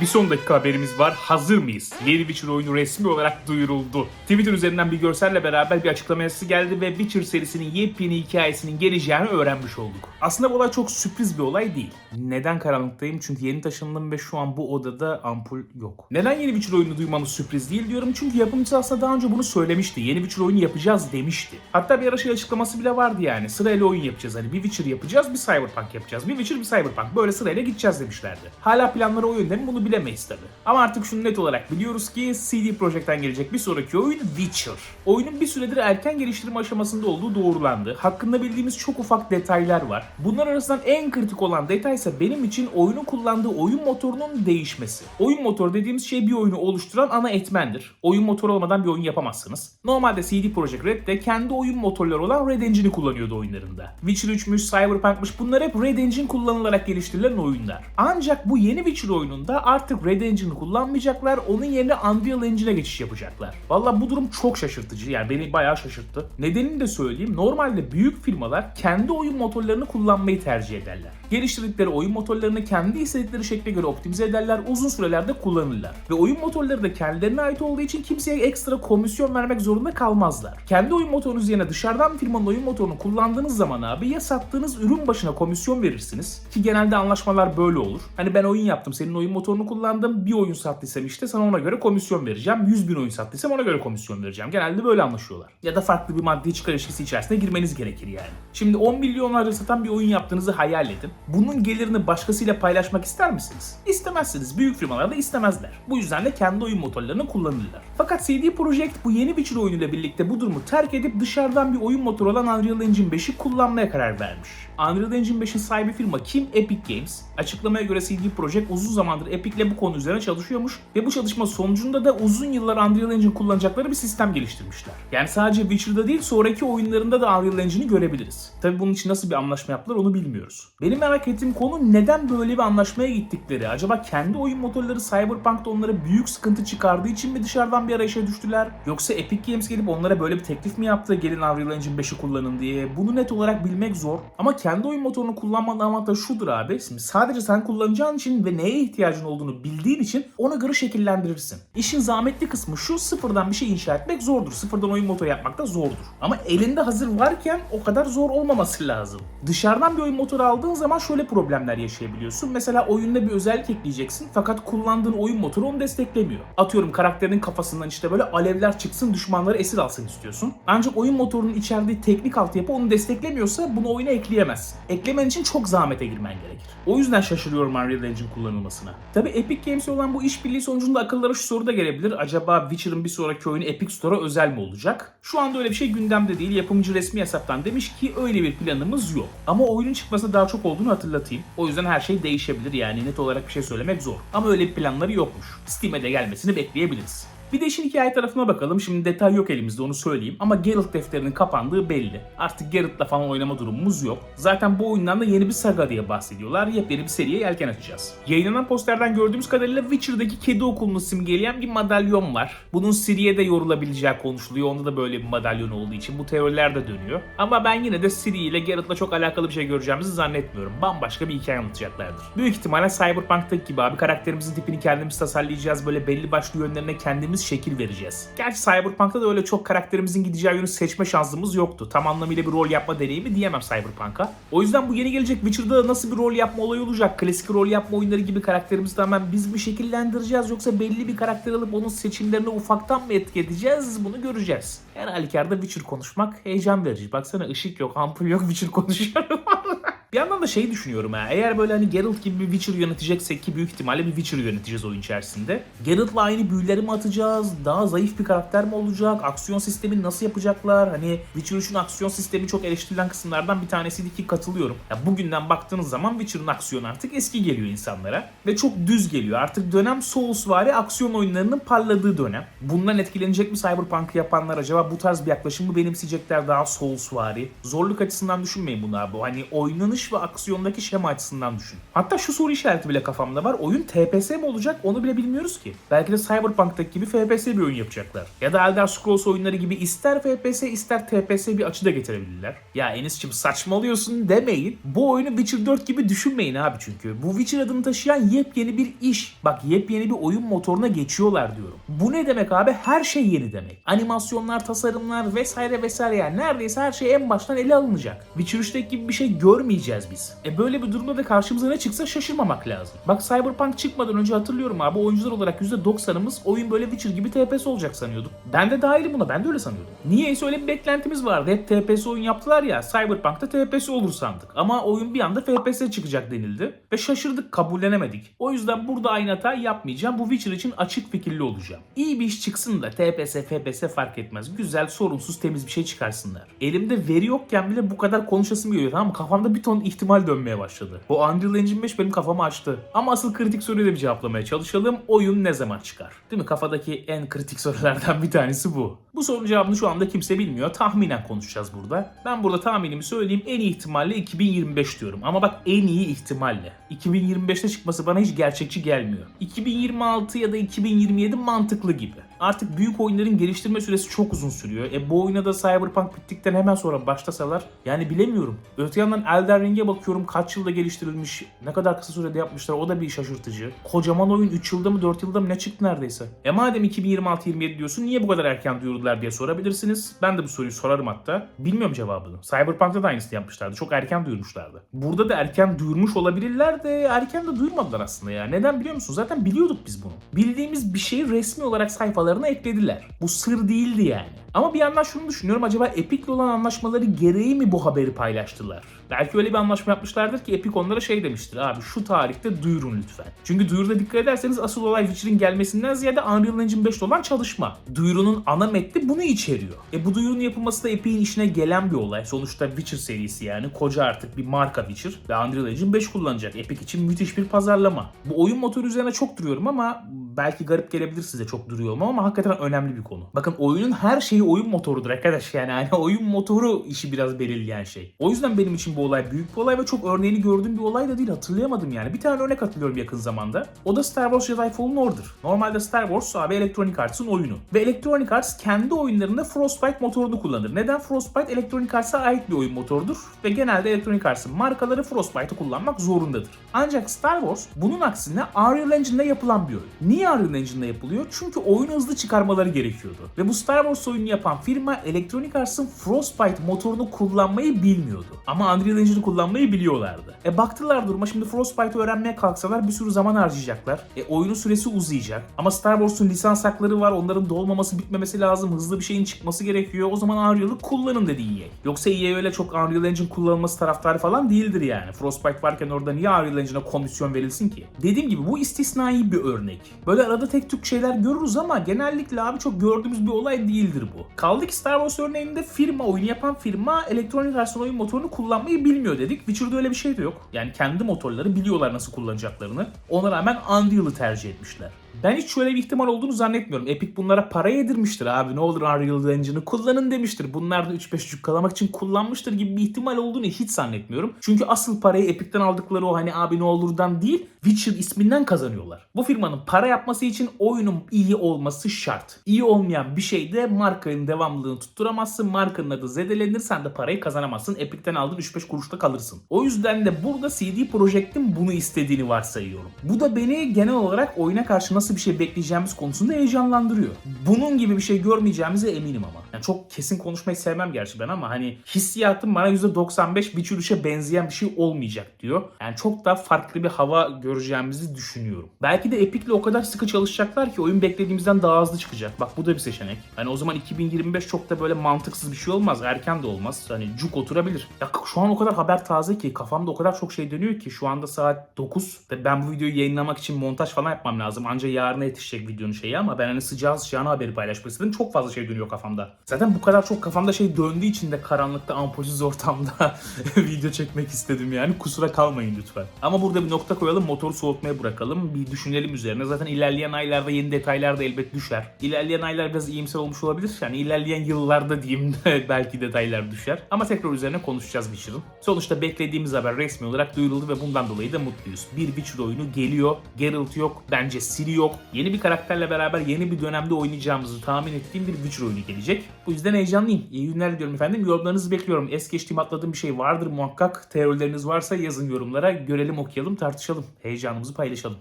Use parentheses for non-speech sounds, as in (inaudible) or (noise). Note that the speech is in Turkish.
Bir son dakika haberimiz var. Hazır mıyız? Yeni Witcher oyunu resmi olarak duyuruldu. Twitter üzerinden bir görselle beraber bir açıklama yazısı geldi ve Witcher serisinin yepyeni hikayesinin geleceğini öğrenmiş olduk. Aslında bu olay çok sürpriz bir olay değil. Neden karanlıktayım? Çünkü yeni taşındım ve şu an bu odada ampul yok. Neden yeni Witcher oyunu duymanız sürpriz değil diyorum. Çünkü yapımcısı aslında daha önce bunu söylemişti. Yeni Witcher oyunu yapacağız demişti. Hatta bir ara şey açıklaması bile vardı yani. Sırayla oyun yapacağız. Hani bir Witcher yapacağız, bir Cyberpunk yapacağız. Bir Witcher, bir Cyberpunk. Böyle sırayla gideceğiz demişlerdi. Hala planları o yönde mi bunu bilemeyiz tabi. Ama artık şunu net olarak biliyoruz ki CD Projekt'ten gelecek bir sonraki oyun Witcher. Oyunun bir süredir erken geliştirme aşamasında olduğu doğrulandı. Hakkında bildiğimiz çok ufak detaylar var. Bunlar arasından en kritik olan detay ise benim için oyunun kullandığı oyun motorunun değişmesi. Oyun motoru dediğimiz şey bir oyunu oluşturan ana etmendir. Oyun motoru olmadan bir oyun yapamazsınız. Normalde CD Projekt Red de kendi oyun motorları olan Red Engine'i kullanıyordu oyunlarında. Witcher 3'müş, Cyberpunk'mış bunlar hep Red Engine kullanılarak geliştirilen oyunlar. Ancak bu yeni Witcher oyununda artık Red Engine'i kullanmayacaklar, onun yerine Unreal Engine'e geçiş yapacaklar. Valla bu durum çok şaşırtıcı yani beni bayağı şaşırttı. Nedenini de söyleyeyim. Normalde büyük firmalar kendi oyun motorlarını kullanmayı tercih ederler. Geliştirdikleri oyun motorlarını kendi istedikleri şekle göre optimize ederler, uzun sürelerde kullanırlar. Ve oyun motorları da kendilerine ait olduğu için kimseye ekstra komisyon vermek zorunda kalmazlar. Kendi oyun motorunuz yerine dışarıdan bir firmanın oyun motorunu kullandığınız zaman abi ya sattığınız ürün başına komisyon verirsiniz ki genelde anlaşmalar böyle olur. Hani ben oyun yaptım, senin oyun motorunu kullandım, bir oyun sattıysam işte sana ona göre komisyon vereceğim. 100 bin oyun sattıysam ona göre komisyon vereceğim. Genelde böyle anlaşıyorlar. Ya da farklı bir maddi çıkar ilişkisi içerisine girmeniz gerekir yani. Şimdi 10 milyonlarca satan bir oyun yaptığınızı hayal edin. Bunun gelirini başkasıyla paylaşmak ister misiniz? İstemezsiniz. Büyük firmalar da istemezler. Bu yüzden de kendi oyun motorlarını kullanırlar. Fakat CD Projekt bu yeni Witcher oyunuyla birlikte bu durumu terk edip dışarıdan bir oyun motoru olan Unreal Engine 5'i kullanmaya karar vermiş. Unreal Engine 5'in sahibi firma kim? Epic Games. Açıklamaya göre CD Projekt uzun zamandır Epic'le bu konu üzerine çalışıyormuş ve bu çalışma sonucunda da uzun yıllar Unreal Engine kullanacakları bir sistem geliştirmişler. Yani sadece Witcher'da değil sonraki oyunlarında da Unreal Engine'i görebiliriz. Tabi bunun için nasıl bir anlaşma yaptılar onu bilmiyoruz. Benim merak ettiğim konu neden böyle bir anlaşmaya gittikleri? Acaba kendi oyun motorları Cyberpunk'ta onlara büyük sıkıntı çıkardığı için mi dışarıdan bir arayışa düştüler? Yoksa Epic Games gelip onlara böyle bir teklif mi yaptı? Gelin Unreal Engine 5'i kullanın diye. Bunu net olarak bilmek zor. Ama kendi oyun motorunu kullanmanın avantajı şudur abi. Şimdi sadece sen kullanacağın için ve neye ihtiyacın olduğunu bildiğin için ona göre şekillendirirsin. İşin zahmetli kısmı şu sıfırdan bir şey inşa etmek zordur. Sıfırdan oyun motoru yapmak da zordur. Ama elinde hazır varken o kadar zor olmaması lazım. Dışarıdan bir oyun motoru aldığın zaman şöyle problemler yaşayabiliyorsun. Mesela oyunda bir özellik ekleyeceksin fakat kullandığın oyun motoru onu desteklemiyor. Atıyorum karakterinin kafasından işte böyle alevler çıksın düşmanları esir alsın istiyorsun. Ancak oyun motorunun içerdiği teknik altyapı onu desteklemiyorsa bunu oyuna ekleyemezsin. Eklemen için çok zahmete girmen gerekir. O yüzden şaşırıyorum Unreal Engine kullanılmasına. Tabi Epic Games'e olan bu işbirliği sonucunda akıllara şu soru da gelebilir. Acaba Witcher'ın bir sonraki oyunu Epic Store'a özel mi olacak? Şu anda öyle bir şey gündemde değil. Yapımcı resmi hesaptan demiş ki öyle bir planımız yok. Ama oyunun çıkmasına daha çok olduğunu hatırlatayım. O yüzden her şey değişebilir yani net olarak bir şey söylemek zor. Ama öyle bir planları yokmuş. Steam'e de gelmesini bekleyebiliriz. Bir de işin hikaye tarafına bakalım. Şimdi detay yok elimizde onu söyleyeyim. Ama Geralt defterinin kapandığı belli. Artık Geralt'la falan oynama durumumuz yok. Zaten bu oyundan da yeni bir saga diye bahsediyorlar. Yepyeni bir seriye yelken açacağız. Yayınlanan posterden gördüğümüz kadarıyla Witcher'daki kedi okulunu simgeleyen bir madalyon var. Bunun Ciri'ye de yorulabileceği konuşuluyor. Onda da böyle bir madalyon olduğu için bu teoriler de dönüyor. Ama ben yine de Ciri ile Geralt'la çok alakalı bir şey göreceğimizi zannetmiyorum. Bambaşka bir hikaye anlatacaklardır. Büyük ihtimalle Cyberpunk'taki gibi abi karakterimizin tipini kendimiz tasarlayacağız. Böyle belli başlı yönlerine kendimiz şekil vereceğiz. Gerçi Cyberpunk'ta da öyle çok karakterimizin gideceği yönü seçme şansımız yoktu. Tam anlamıyla bir rol yapma deneyimi diyemem Cyberpunk'a. O yüzden bu yeni gelecek Witcher'da nasıl bir rol yapma olayı olacak? Klasik rol yapma oyunları gibi karakterimizi tamamen biz mi şekillendireceğiz yoksa belli bir karakter alıp onun seçimlerini ufaktan mı etki edeceğiz? Bunu göreceğiz. Her halükarda Witcher konuşmak heyecan verici. Baksana ışık yok, ampul yok, Witcher konuşuyorum. (laughs) Bir yandan da şey düşünüyorum ha. Eğer böyle hani Geralt gibi bir Witcher yöneteceksek ki büyük ihtimalle bir Witcher yöneteceğiz oyun içerisinde. Geralt'la aynı büyüleri mi atacağız? Daha zayıf bir karakter mi olacak? Aksiyon sistemini nasıl yapacaklar? Hani Witcher 3'ün aksiyon sistemi çok eleştirilen kısımlardan bir tanesiydi ki katılıyorum. Ya bugünden baktığınız zaman Witcher'ın aksiyonu artık eski geliyor insanlara. Ve çok düz geliyor. Artık dönem Soulsvari aksiyon oyunlarının parladığı dönem. Bundan etkilenecek mi Cyberpunk'ı yapanlar acaba bu tarz bir yaklaşımı benimseyecekler daha Soulsvari? Zorluk açısından düşünmeyin bunu abi. Hani oynanış oynanış ve aksiyondaki şema açısından düşün. Hatta şu soru işareti bile kafamda var. Oyun TPS mi olacak onu bile bilmiyoruz ki. Belki de Cyberpunk'taki gibi FPS bir oyun yapacaklar. Ya da Elder Scrolls oyunları gibi ister FPS ister TPS bir açı da getirebilirler. Ya Enis'cim saçmalıyorsun demeyin. Bu oyunu Witcher 4 gibi düşünmeyin abi çünkü. Bu Witcher adını taşıyan yepyeni bir iş. Bak yepyeni bir oyun motoruna geçiyorlar diyorum. Bu ne demek abi? Her şey yeni demek. Animasyonlar, tasarımlar vesaire vesaire yani neredeyse her şey en baştan ele alınacak. Witcher 3'teki gibi bir şey görmeyeceğiz biz. E böyle bir durumda da karşımıza ne çıksa şaşırmamak lazım. Bak Cyberpunk çıkmadan önce hatırlıyorum abi oyuncular olarak %90'ımız oyun böyle Witcher gibi TPS olacak sanıyorduk. Ben de dahilim buna ben de öyle sanıyordum. Niyeyse öyle bir beklentimiz vardı. Hep TPS oyun yaptılar ya Cyberpunk'ta TPS olur sandık. Ama oyun bir anda FPS çıkacak denildi. Ve şaşırdık kabullenemedik. O yüzden burada aynı hatayı yapmayacağım. Bu Witcher için açık fikirli olacağım. İyi bir iş çıksın da TPS, FPS fark etmez. Güzel, sorunsuz, temiz bir şey çıkarsınlar. Elimde veri yokken bile bu kadar konuşasım geliyor tamam mı? Kafamda bir ton ihtimal dönmeye başladı. Bu Unreal Engine 5 benim kafamı açtı. Ama asıl kritik soruyu da bir cevaplamaya çalışalım. Oyun ne zaman çıkar? Değil mi? Kafadaki en kritik sorulardan bir tanesi bu. Bu sorunun cevabını şu anda kimse bilmiyor. Tahminen konuşacağız burada. Ben burada tahminimi söyleyeyim. En iyi ihtimalle 2025 diyorum. Ama bak en iyi ihtimalle. 2025'te çıkması bana hiç gerçekçi gelmiyor. 2026 ya da 2027 mantıklı gibi. Artık büyük oyunların geliştirme süresi çok uzun sürüyor. E bu oyuna da Cyberpunk bittikten hemen sonra başlasalar yani bilemiyorum. Öte yandan Elden Ring'e bakıyorum kaç yılda geliştirilmiş, ne kadar kısa sürede yapmışlar o da bir şaşırtıcı. Kocaman oyun 3 yılda mı 4 yılda mı ne çıktı neredeyse. E madem 2026-27 diyorsun niye bu kadar erken duyurdular diye sorabilirsiniz. Ben de bu soruyu sorarım hatta. Bilmiyorum cevabını. Cyberpunk'ta da aynısını yapmışlardı. Çok erken duyurmuşlardı. Burada da erken duyurmuş olabilirler de erken de duyurmadılar aslında ya. Neden biliyor musun? Zaten biliyorduk biz bunu. Bildiğimiz bir şeyi resmi olarak sayfalarına eklediler. Bu sır değildi yani. Ama bir yandan şunu düşünüyorum acaba Epic'le olan anlaşmaları gereği mi bu haberi paylaştılar? Belki öyle bir anlaşma yapmışlardır ki Epic onlara şey demiştir abi şu tarihte duyurun lütfen. Çünkü duyuruda dikkat ederseniz asıl olay Witcher'ın gelmesinden ziyade Unreal Engine 5'te olan çalışma. Duyurunun ana metni bunu içeriyor. E bu duyurunun yapılması da Epic'in işine gelen bir olay. Sonuçta Witcher serisi yani koca artık bir marka Witcher ve Unreal Engine 5 kullanacak. Epic için müthiş bir pazarlama. Bu oyun motoru üzerine çok duruyorum ama belki garip gelebilir size çok duruyorum ama hakikaten önemli bir konu. Bakın oyunun her şeyi oyun motorudur arkadaş yani. yani oyun motoru işi biraz belirleyen şey. O yüzden benim için bu olay büyük bir olay ve çok örneğini gördüğüm bir olay da değil hatırlayamadım yani. Bir tane örnek hatırlıyorum yakın zamanda. O da Star Wars Jedi Fallen Order. Normalde Star Wars abi Electronic Arts'ın oyunu. Ve Electronic Arts kendi oyunlarında Frostbite motorunu kullanır. Neden? Frostbite Electronic Arts'a ait bir oyun motorudur. Ve genelde Electronic Arts'ın markaları Frostbite'ı kullanmak zorundadır. Ancak Star Wars bunun aksine Unreal Engine'de yapılan bir oyun. Niye Unreal Engine'de yapılıyor? Çünkü oyunu hızlı çıkarmaları gerekiyordu. Ve bu Star Wars oyununu yapan firma Electronic Arts'ın Frostbite motorunu kullanmayı bilmiyordu. Ama Unreal Engine'i kullanmayı biliyorlardı. E baktılar duruma şimdi Frostbite'ı öğrenmeye kalksalar bir sürü zaman harcayacaklar. E oyunun süresi uzayacak. Ama Star Wars'un lisans hakları var. Onların dolmaması bitmemesi lazım. Hızlı bir şeyin çıkması gerekiyor. O zaman Unreal'ı kullanın dedi EA. Yoksa EA öyle çok Unreal Engine kullanılması taraftarı falan değildir yani. Frostbite varken orada niye Unreal Engine'e komisyon verilsin ki? Dediğim gibi bu istisnai bir örnek. Böyle arada tek tük şeyler görürüz ama genellikle abi çok gördüğümüz bir olay değildir bu. Kaldı ki Star Wars örneğinde firma, oyunu yapan firma Electronic Arts'ın oyun motorunu kullanmayı bilmiyor dedik. Witcher'da öyle bir şey de yok. Yani kendi motorları biliyorlar nasıl kullanacaklarını. Ona rağmen Unreal'ı tercih etmişler. Ben hiç şöyle bir ihtimal olduğunu zannetmiyorum. Epic bunlara para yedirmiştir abi. Ne olur Unreal Engine'ı kullanın demiştir. Bunlar da 3-5 cukkalamak için kullanmıştır gibi bir ihtimal olduğunu hiç zannetmiyorum. Çünkü asıl parayı Epic'ten aldıkları o hani abi ne olurdan değil Witcher isminden kazanıyorlar. Bu firmanın para yapması için oyunun iyi olması şart. İyi olmayan bir şeyde markanın devamlılığını tutturamazsın. Markanın adı zedelenir sen de parayı kazanamazsın. Epic'ten aldığın 3-5 kuruşta kalırsın. O yüzden de burada CD Projekt'in bunu istediğini varsayıyorum. Bu da beni genel olarak oyuna karşı nasıl bir şey bekleyeceğimiz konusunda heyecanlandırıyor. Bunun gibi bir şey görmeyeceğimize eminim ama. Yani çok kesin konuşmayı sevmem gerçi ben ama hani hissiyatım bana %95 Witcher 3'e benzeyen bir şey olmayacak diyor. Yani çok daha farklı bir hava göreceğimizi düşünüyorum. Belki de Epic'le o kadar sıkı çalışacaklar ki oyun beklediğimizden daha hızlı çıkacak. Bak bu da bir seçenek. Hani o zaman 2025 çok da böyle mantıksız bir şey olmaz. Erken de olmaz. Hani cuk oturabilir. Ya şu an o kadar haber taze ki kafamda o kadar çok şey dönüyor ki şu anda saat 9 ve ben bu videoyu yayınlamak için montaj falan yapmam lazım. Anca yarına yetişecek videonun şeyi ama ben hani sıcağı sıcağına haberi paylaşmak istedim. Çok fazla şey dönüyor kafamda. Zaten bu kadar çok kafamda şey döndüğü için de karanlıkta ampulsüz (laughs) ortamda (laughs) video çekmek istedim yani. Kusura kalmayın lütfen. Ama burada bir nokta koyalım. Motoru soğutmaya bırakalım. Bir düşünelim üzerine. Zaten ilerleyen aylarda yeni detaylar da elbet düşer. İlerleyen aylar biraz iyimser olmuş olabilir. Yani ilerleyen yıllarda diyeyim (laughs) belki detaylar düşer. Ama tekrar üzerine konuşacağız Witcher'ın. Sonuçta beklediğimiz haber resmi olarak duyuruldu ve bundan dolayı da mutluyuz. Bir Witcher oyunu geliyor. Geralt yok. Bence Ciri yok. Yeni bir karakterle beraber yeni bir dönemde oynayacağımızı tahmin ettiğim bir Witcher oyunu gelecek. Bu yüzden heyecanlıyım. İyi günler diliyorum efendim. Yorumlarınızı bekliyorum. Es geçtiğim atladığım bir şey vardır muhakkak. Teorileriniz varsa yazın yorumlara. Görelim okuyalım tartışalım. Heyecanımızı paylaşalım.